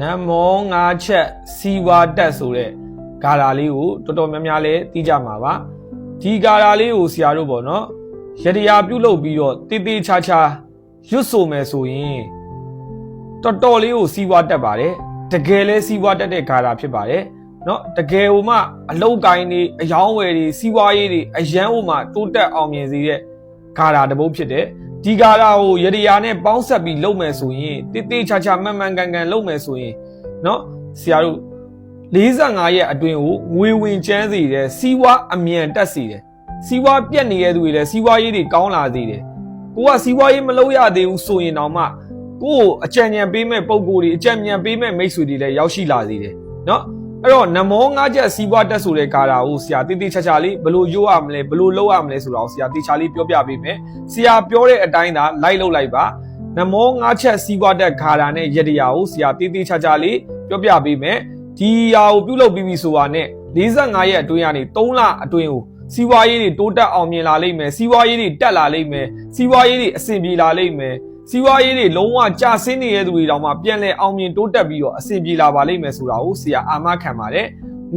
နမောငါးချက်စီဝါတက်ဆိုတဲ့ဂါရာလေးကိုတော်တော်များများလဲသိကြမှာပါဒီဂါရာလေးကိုဆရာတို့ပေါ့နော်ရတရားပြုတ်လုပ်ပြီးတော့တေးသေးချာချာရွတ်ဆိုမယ်ဆိုရင်တော်တော်လေးကိုစီဝါတက်ပါတယ်တကယ်လဲစီဝါတက်တဲ့ဂါရာဖြစ်ပါတယ်နော်တကယ်ဟိုမှအလုတ်ကိုင်းတွေအယောင်းဝယ်တွေစီးပွားရေးတွေအရန်ဟိုမှတိုးတက်အောင်မြင်စေတဲ့ဂါရာတစ်ပုဒ်ဖြစ်တယ် ဒီဂါရာကိုရတရားနဲ့ပေါင်းဆက်ပြီးလုပ်မယ်ဆိုရင်တိတိချာချာမှန်မှန်ကန်ကန်လုပ်မယ်ဆိုရင်နော်ဆရာတို့45ရက်အတွင်းကိုငွေဝင်ကျန်းစေတယ်စီးပွားအမြန်တက်စေတယ်စီးပွားပြက်နေတဲ့သူတွေလည်းစီးပွားရေးတွေကောင်းလာစေတယ်ကိုကစီးပွားရေးမလုပ်ရသေးဘူးဆိုရင်တော့မှကိုကိုအကြံဉာဏ်ပေးမဲ့ပုံကိုယ်တွေအကြံဉာဏ်ပေးမဲ့မိတ်ဆွေတွေလည်းရောက်ရှိလာစေတယ်နော် အဲ့တော့နမောငါးချက်စီးပွားတက်ဆိုတဲ့ကာတာကိုဆရာတိတိချာချာလေးဘယ်လိုရိုးရမလဲဘယ်လိုလုပ်ရမလဲဆိုတော့ဆရာတိချာလေးပြောပြပေးမယ်ဆရာပြောတဲ့အတိုင်းသာလိုက်လုပ်လိုက်ပါနမောငါးချက်စီးပွားတက်ကာတာနဲ့ရတရာကိုဆရာတိတိချာချာလေးပြောပြပေးမယ်ဒီဟာကိုပြုလုပ်ပြီးပြီဆိုတာနဲ့45ရက်အတွင်းကနေ3လအတွင်းကိုစီးပွားရေးတွေတိုးတက်အောင်မြင်လာလိမ့်မယ်စီးပွားရေးတွေတက်လာလိမ့်မယ်စီးပွားရေးတွေအဆင်ပြေလာလိမ့်မယ် စီးပွားရေးတွေလုံးဝကျဆင်းနေတဲ့သူတွေတောင်မှပြန်လဲအောင်မြင်တိုးတက်ပြီးတော့အဆင်ပြေလာပါလိမ့်မယ်ဆိုတာကိုဆရာအာမခံပါတယ်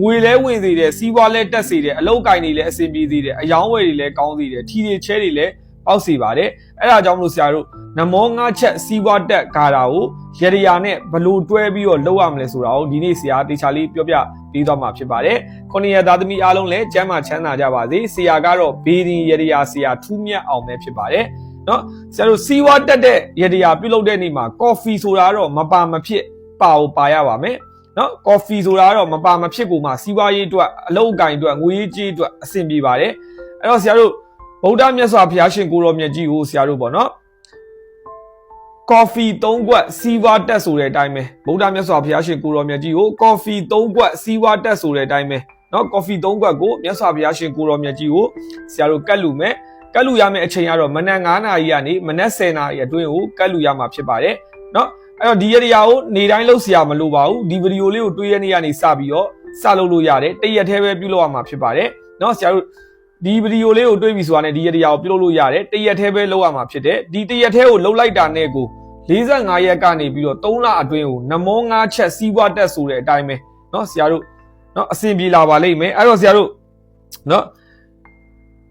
ငွေလဲဝင်စေတယ်စီးပွားလဲတက်စေတယ်အလောက်ကိုင်းတွေလည်းအဆင်ပြေစေတယ်အယောင်းဝယ်တွေလည်းကောင်းစေတယ်ထီတွေချဲတွေလည်းပေါက်စေပါတယ်အဲ့ဒါကြောင့်မလို့ဆရာတို့နမောငါးချက်စီးပွားတက်ကာတာကိုရရယာနဲ့ဘလို့တွဲပြီးတော့လုပ်ရမလဲဆိုတာကိုဒီနေ့ဆရာတေချာလေးပြောပြပေးသွားမှာဖြစ်ပါတယ်ခொနရသားသမီးအားလုံးလည်းကျမ်းမာချမ်းသာကြပါစေဆရာကတော့ဘေးရင်ရရယာဆရာထူးမြတ်အောင်ပဲဖြစ်ပါတယ် နော်ဆရာတို့စီးဝါတက်တဲ့ရတရားပြုတ်လုပ်တဲ့နေ့မှာကော်ဖီဆိုတာတော့မပါမဖြစ်ပါအောင်ပါရပါမယ်နော်ကော်ဖီဆိုတာတော့မပါမဖြစ်ကိုမှစီးပွားရေးအတွက်အလုပ်အကင်အတွက်ငွေကြီးအတွက်အဆင်ပြေပါတယ်အဲ့တော့ဆရာတို့ဗုဒ္ဓမြတ်စွာဘုရားရှင်ကိုရောမြတ်ကြီးကိုဆရာတို့ပေါ့နော်ကော်ဖီ၃ခွက်စီးပွားတက်ဆိုတဲ့အတိုင်းပဲဗုဒ္ဓမြတ်စွာဘုရားရှင်ကိုရောမြတ်ကြီးကိုကော်ဖီ၃ခွက်စီးပွားတက်ဆိုတဲ့အတိုင်းပဲနော်ကော်ဖီ၃ခွက်ကိုမြတ်စွာဘုရားရှင်ကိုရောမြတ်ကြီးကိုဆရာတို့ကတ်လူမဲ့ ကတ်လူရမယ့်အချိန်ကတော့မနက်9နာရီကနေမနက်10နာရီအတွင်းကိုကတ်လူရမှာဖြစ်ပါတယ်เนาะအဲ့တော့ဒီရတရားကိုနေတိုင်းလုပ်เสียမလို့ပါဘူးဒီဗီဒီယိုလေးကိုတွေးရနေရနေစပြီးတော့စလုပ်လို့ရတယ်တရက်တည်းပဲပြုလုပ်ရမှာဖြစ်ပါတယ်เนาะဆရာတို့ဒီဗီဒီယိုလေးကိုတွေးပြီးဆိုတာနဲ့ဒီရတရားကိုပြုလုပ်လို့ရတယ်တရက်တည်းပဲလုပ်ရမှာဖြစ်တယ်ဒီတရက်တည်းကိုလုပ်လိုက်တာနဲ့ကို45ရက်ကနေပြီးတော့3လအတွင်းကိုနမော5ချက်စီးပွားတက်ဆိုတဲ့အတိုင်းပဲเนาะဆရာတို့เนาะအဆင်ပြေလာပါလိမ့်မယ်အဲ့တော့ဆရာတို့เนาะ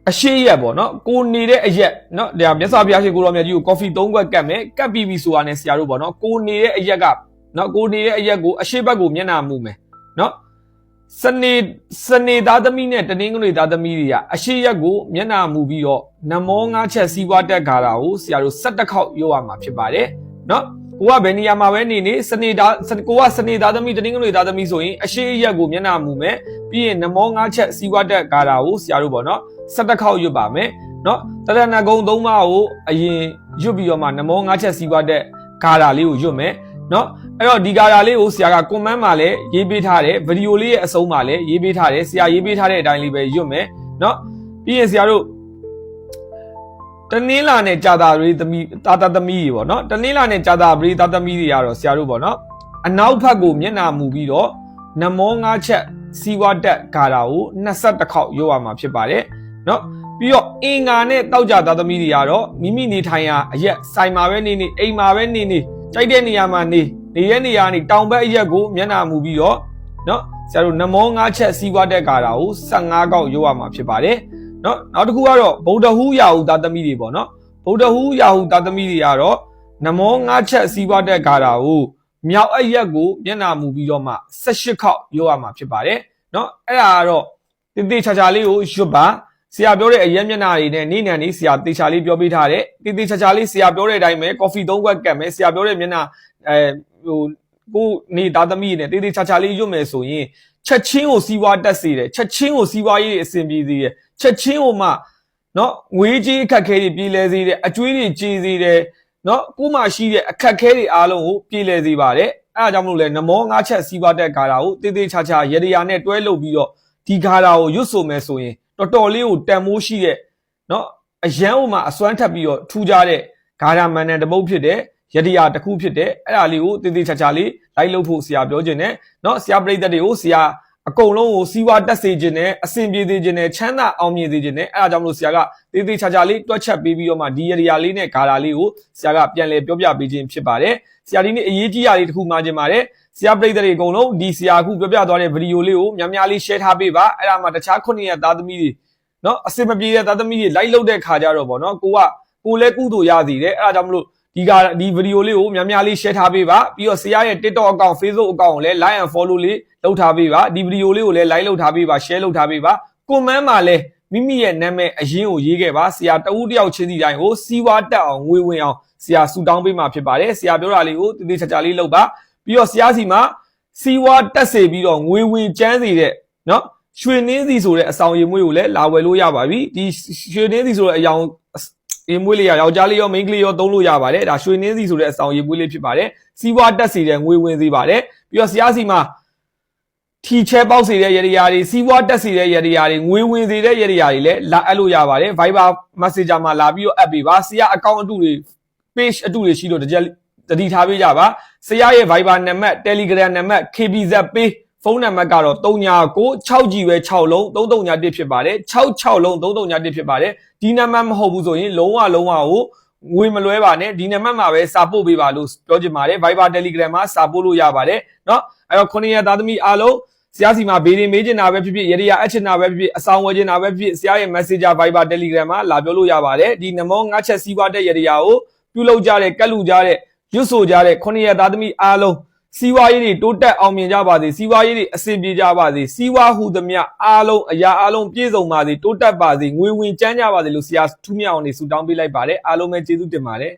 အရှိရက်ပေါ့နော်ကိုနေတဲ့အရက်နော်ဒါမြတ်စွာဘုရားရှင်ကိုရောမြတ်ကြီးကိုကော်ဖီ၃ခွက်ကတ်မယ်ကတ်ပြီးပြီဆိုတာနဲ့ဆရာတို့ပေါ့နော်ကိုနေတဲ့အရက်ကနော်ကိုနေတဲ့အရက်ကိုအရှိဘက်ကိုမျက်နှာမူမယ်နော်စနေစနေသားသမီးနဲ့တနင်္ဂနွေသားသမီးတွေကအရှိရက်ကိုမျက်နှာမူပြီးတော့နမောငါးချက်စီးပွားတက်ခါတာကိုဆရာတို့၁၁ခေါက်ရောရမှာဖြစ်ပါတယ်နော်ကိုကဘယ်နေရာမှာပဲနေနေစနေသားကိုကစနေသားသမီးတနင်္ဂနွေသားသမီးဆိုရင်အရှိရက်ကိုမျက်နှာမူမယ်ပြီးရင်နမောငါးချက်စီးပွားတက်ခါတာကိုဆရာတို့ပေါ့နော် 17ခေါက်ရွတ်ပါမယ်နော်တရဏဂုံ3ပါးကိုအရင်ရွတ်ပြီးတော့မှနမော9ချက်စီးပွားတဲ့ဂါရာလေးကိုရွတ်မယ်နော်အဲ့တော့ဒီဂါရာလေးကိုဆရာကကွန်မန့်မှာလည်းရေးပေးထားတယ်ဗီဒီယိုလေးရဲ့အဆုံးမှာလည်းရေးပေးထားတယ်ဆရာရေးပေးထားတဲ့အတိုင်းလေးပဲရွတ်မယ်နော်ပြီးရင်ဆရာတို့တနင်းလာနဲ့ကြာတာရီသမီးတာတာသမီးတွေပေါ့နော်တနင်းလာနဲ့ကြာတာပရိတာသမီးတွေကတော့ဆရာတို့ပေါ့နော်အနောက်ဘက်ကိုမျက်နှာမူပြီးတော့နမော၅ချက်စီဝါတက်ဂါရာကို22ခေါက်ရွတ်ရမှာဖြစ်ပါတယ် နော်ပြီးတော့အင်္ဂါနဲ့တောက်ကြသားသမီးတွေကတော့မိမိနေထိုင်ရာအရက်ဆိုင်မှာပဲနေနေအိမ်မှာပဲနေနေကြိုက်တဲ့နေရာမှာနေနေရနေရာနေတောင်ဘက်အရက်ကိုမျက်နှာမူပြီးတော့နော်ဆရာတို့နမော၅ချက်စီးပွားတက်ကာတာကို15ကောက်ရိုးရမှာဖြစ်ပါတယ်နော်နောက်တစ်ခုကတော့ဗုဒ္ဓဟူးရာဟုသားသမီးတွေပေါ့နော်ဗုဒ္ဓဟူးရာဟုသားသမီးတွေကတော့နမော၅ချက်စီးပွားတက်ကာတာကိုမြောက်အရက်ကိုမျက်နှာမူပြီးတော့မှ18ခေါက်ရိုးရမှာဖြစ်ပါတယ်နော်အဲ့ဒါကတော့တေးသေးချာချာလေးကိုရွတ်ပါ ဆရာပြောတဲ့အရက်မျက်နှာတွေနဲ့နေ့နံနေဆရာတေချာလေးပြောပေးထားတယ်တေတေချာချာလေးဆရာပြောတဲ့အတိုင်းပဲကော်ဖီ၃ခွက်ကတ်မယ်ဆရာပြောတဲ့မျက်နှာအဲဟိုကိုနေသားသမီးနဲ့တေတေချာချာလေးရွတ်မယ်ဆိုရင်ချက်ချင်းကိုစီးပွားတက်စေတယ်ချက်ချင်းကိုစီးပွားရေးအဆင်ပြေစေတယ်ချက်ချင်းကိုမှနော်ငွေကြေးအခက်ခဲတွေပြည်လဲစေတယ်အကျွေးတွေကြေးစေတယ်နော်ကိုမှရှိတဲ့အခက်ခဲတွေအားလုံးကိုပြည်လဲစေပါတယ်အဲအားကြောင့်မလို့လဲနမော၅ချက်စီးပွားတက်ခါတာကိုတေတေချာချာရရရာနဲ့တွဲလုပ်ပြီးတော့ဒီခါတာကိုရွတ်ဆိုမယ်ဆိုရင် တော်တော်လေးကိုတန်မိုးရှိတဲ့เนาะအရန်ဟိုမှာအစွမ်းထပ်ပြီးတော့ထူကြတဲ့ဂါရမန်နန်တပုတ်ဖြစ်တဲ့ယတိယာတစ်ခုဖြစ်တဲ့အဲ့ဒါလေးကိုတည်တည်ချာချာလေးလိုက်လုပ်ဖို့ဆရာပြောခြင်းနဲ့เนาะဆရာပြိသက်တွေကိုဆရာ အကုန်လုံးကိုစီးပွားတက်စေခြင်းနဲ့အဆင်ပြေစေခြင်းနဲ့ချမ်းသာအောင်မြင်စေခြင်းနဲ့အဲဒါကြောင့်မလို့ဆရာကတေးသေးချာချာလေးတွက်ချက်ပေးပြီးတော့မှဒီရရာလေးနဲ့ဂါရာလေးကိုဆရာကပြန်လည်ပြောပြပေးခြင်းဖြစ်ပါတယ်ဆရာဒီနေ့အရေးကြီးရာလေးတစ်ခုမှာခြင်းပါတယ် ဆရာပြိတ္တတွေအကုန်လုံးဒီဆရာအခုပြောပြသွားတဲ့ဗီဒီယိုလေးကိုများများလေး share ထားပေးပါအဲ့ဒါမှတခြားခုနှစ်ရက်သားသမီးတွေနော်အစင်မပြေတဲ့သားသမီးတွေလိုက်လုပ်တဲ့ခါကြတော့ဗောနော်ကိုကကိုလည်းကုသိုလ်ရစီတယ်အဲ့ဒါကြောင့်မလို့ဒီကဒီဗီဒီယိုလေးကိုများများလေး share ထားပေးပါပြီးတော့ဆရာရဲ့ TikTok account Facebook account ကိုလည်း like and follow လေးလုပ်ထားပေးပါဒီဗီဒီယိုလေးကိုလည်း like လုပ်ထားပေးပါ share လုပ်ထားပေးပါ comment မှာလည်းမိမိရဲ့နာမည်အရင်းကိုရေးခဲ့ပါဆရာတဦးတယောက်ချင်းစီတိုင်းကိုစီးပွားတက်အောင်ငွေဝင်အောင်ဆရာဆူတောင်းပေးမှာဖြစ်ပါတယ်ဆရာပြောတာလေးကိုတည်တည်ချာချာလေးလုပ်ပါ ပြီးတော့ဆရာစီမှာစီးပွားတက်စေပြီးတော့ငွေဝင်ကျန်းစေတဲ့နော်ရွှေနှင်းစီဆိုတဲ့အဆောင်ရည်မွေးကိုလည်းလာဝယ်လို့ရပါပြီဒီရွှေနှင်းစီဆိုတဲ့အယောင်ရည်မွေးလေးရယောက်ျားလေးရောမိန်းကလေးရောသုံးလို့ရပါတယ်ဒါရွှေနှင်းစီဆိုတဲ့အဆောင်ရည်မွေးလေးဖြစ်ပါတယ်စီးပွားတက်စေတဲ့ငွေဝင်စေပါတယ်ပြီးတော့ဆရာစီမှာထီချဲပေါက်စေတဲ့ရရရာတွေစီးပွားတက်စေတဲ့ရရရာတွေငွေဝင်စေတဲ့ရရရာတွေလည်းလာအပ်လို့ရပါတယ် Viber Messenger မှာလာပြီးတော့အပ်ပေးပါဆရာအကောင့်အတုတွေ page အတုတွေရှိလို့တကြက် တတိထားပေးကြပါဆရာရဲ့ Viber နံပါတ် Telegram နံပါတ် KBZ page ဖုန်းနံပါတ်ကတော့3996 6ကြီးပဲ6လုံး331ဖြစ်ပါတယ်66လုံး331ဖြစ်ပါတယ်ဒီနံပါတ်မဟုတ်ဘူးဆိုရင်လုံးဝလုံးဝကိုငွေမလွဲပါနဲ့ဒီနံပါတ်မှာပဲစာပို့ပေးပါလို့ပြောချင်ပါတယ် Viber Telegram မှာစာပို့လို့ရပါတယ်เนาะအဲ့တော့ခုနှစ်ရက်သားသမီးအားလုံးဆရာစီမှာဘေးရင်မေးချင်တာပဲဖြစ်ဖြစ်ရရအပ်ချင်တာပဲဖြစ်ဖြစ်အဆောင်ဝယ်ချင်တာပဲဖြစ်ဖြစ်ဆရာရဲ့ Messenger Viber Telegram မှာလာပြောလို့ရပါတယ်ဒီနမောငါချက်စီးပွားတဲ့ရရကိုပြုလုပ်ကြတဲ့ကတ်လူကြတဲ့ ရွတ်ဆိုကြတဲ့ခုနှစ်ရက်သားသမီးအားလုံးစီးပွားရေးတွေတိုးတက်အောင်မြင်ကြပါစေစီးပွားရေးတွေအဆင်ပြေကြပါစေစီးပွားဟူသမျှအားလုံးအရာအားလုံးပြည့်စုံပါစေတိုးတက်ပါစေငွေဝင်ကျန်းကြပါစေလို့ဆရာထူးမြတ်အောင်နေဆုတောင်းပေးလိုက်ပါတယ်အားလုံးပဲကျေးဇူးတင်ပါတယ်